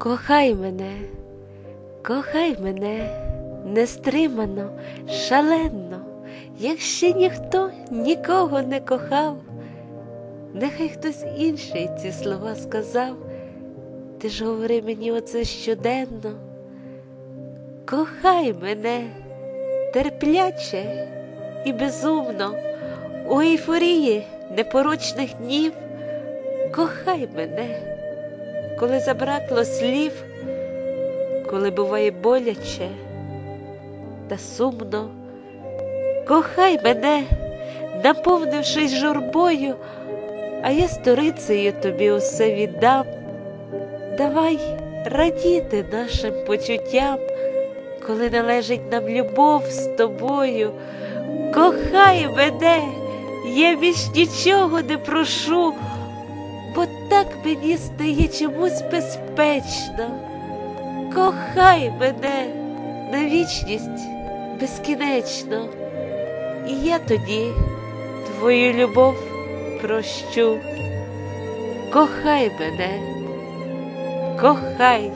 Кохай мене, кохай мене нестримано, шалено, як ще ніхто нікого не кохав, нехай хтось інший ці слова сказав, ти ж говори мені оце щоденно, кохай мене терпляче і безумно, у ейфорії непорочних днів, кохай мене коли забракло слів, коли буває боляче та сумно, кохай мене, наповнившись журбою, а я сторицею тобі усе віддам. Давай радіти нашим почуттям, коли належить нам любов з тобою. Кохай мене, я більш нічого не прошу бо так мені стає чомусь безпечно. Кохай мене на вічність безкінечно, і я тоді твою любов прощу. Кохай мене, кохай.